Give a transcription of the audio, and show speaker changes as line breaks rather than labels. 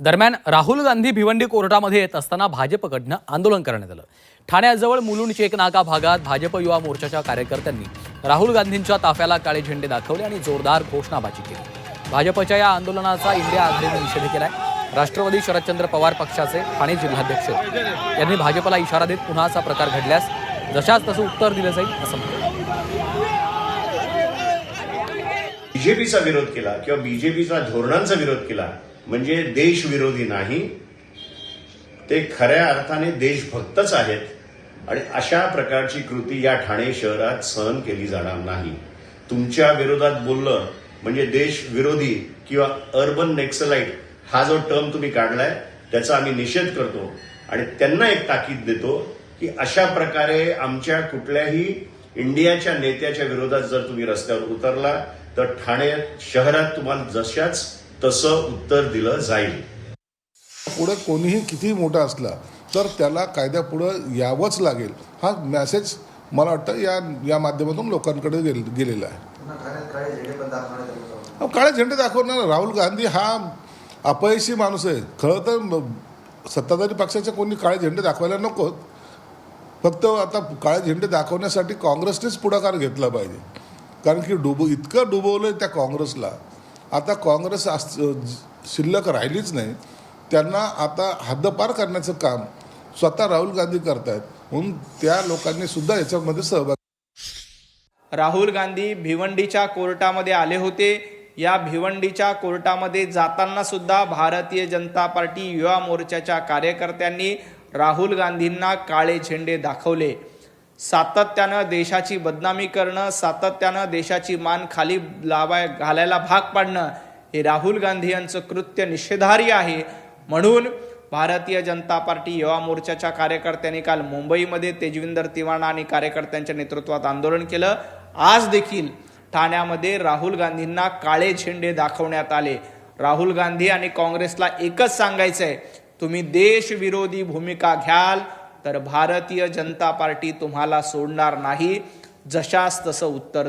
दरम्यान राहुल गांधी भिवंडी कोर्टामध्ये येत असताना भाजपकडनं आंदोलन करण्यात आलं. ठाण्याजवळ मुलुंड चेकनाका भागात भाजप युवा मोर्चाच्या कार्यकर्त्यांनी राहुल गांधींच्या ताफ्याला काळे झेंडे दाखवले आणि जोरदार घोषणाबाजी केली. भाजपच्या या आंदोलनाचा इंडिया आघाडीने निषेध केलाय. राष्ट्रवादी शरदचंद्र पवार पक्षाचे ठाणे जिल्हाध्यक्ष यांनी भाजपला इशारा देत पुन्हा असा प्रकार घडल्यास जशाच तसं उत्तर दिलं जाईल असं म्हटलं.
बीजेपीचा विरोध केला किंवा बीजेपीचा धोरणांचा विरोध केला म्हणजे देशविरोधी नाही ते खऱ्या अर्थाने देशभक्तच आहेत आणि अशा प्रकारची कृती या ठाणे शहरात सहन केली जाणार नाही. तुमच्या विरोधात बोललं म्हणजे देशविरोधी किंवा अर्बन नेक्सलाइट हा जो टर्म तुम्ही काढलाय त्याचा आम्ही निषेध करतो आणि त्यांना एक ताकीद देतो की अशा प्रकारे आमच्या कुठल्याही इंडियाच्या नेत्याच्या विरोधात जर तुम्ही रस्त्यावर उतरला तर ठाणे शहरात तुम्हाला जशाच तसं उत्तर दिलं जाईल.
पुढे कोणीही कितीही मोठा असला तर त्याला कायद्यापुढं यावंच लागेल. हा मेसेज मला वाटतं या या माध्यमातून लोकांकडे गेल गेलेला आहे.
काळे झेंडे
दाखवणार. राहुल गांधी हा अपयशी माणूस आहे. खरं तर सत्ताधारी पक्षाचे कोणी काळे झेंडे दाखवायला नकोत. फक्त आता काळे झेंडे दाखवण्यासाठी काँग्रेसनेच पुढाकार घेतला पाहिजे. कारण की डुबो इतकं डुबवलं त्या काँग्रेसला. आता काँग्रेस अस शिल्लक राहिलीच नाही. त्यांना आता हद्दपार करण्याचं काम स्वतः राहुल गांधी करतायत. म्हणून त्या लोकांनी सुद्धा याच्यामध्ये सहभाग
राहुल गांधी भिवंडीच्या कोर्टामध्ये आले होते. या भिवंडीच्या कोर्टामध्ये जाताना सुद्धा भारतीय जनता पार्टी युवा मोर्चाच्या कार्यकर्त्यांनी राहुल गांधींना काळे झेंडे दाखवले. सातत्यानं देशाची बदनामी करणं सातत्यानं देशाची मान खाली लावाय घालायला भाग पाडणं हे राहुल गांधी यांचं कृत्य निषेधार्य आहे. म्हणून भारतीय जनता पार्टी युवा मोर्चाच्या कार्यकर्त्यांनी काल मुंबईमध्ये तेजविंदर तिवाणा आणि कार्यकर्त्यांच्या नेतृत्वात आंदोलन केलं. आज देखील ठाण्यामध्ये राहुल गांधींना काळे झेंडे दाखवण्यात आले. राहुल गांधी आणि काँग्रेसला एकच सांगायचं आहे तुम्ही देशविरोधी भूमिका घ्याल तर भारतीय जनता पार्टी तुम्हाला सोडणार नाही. जशास तसं उत्तर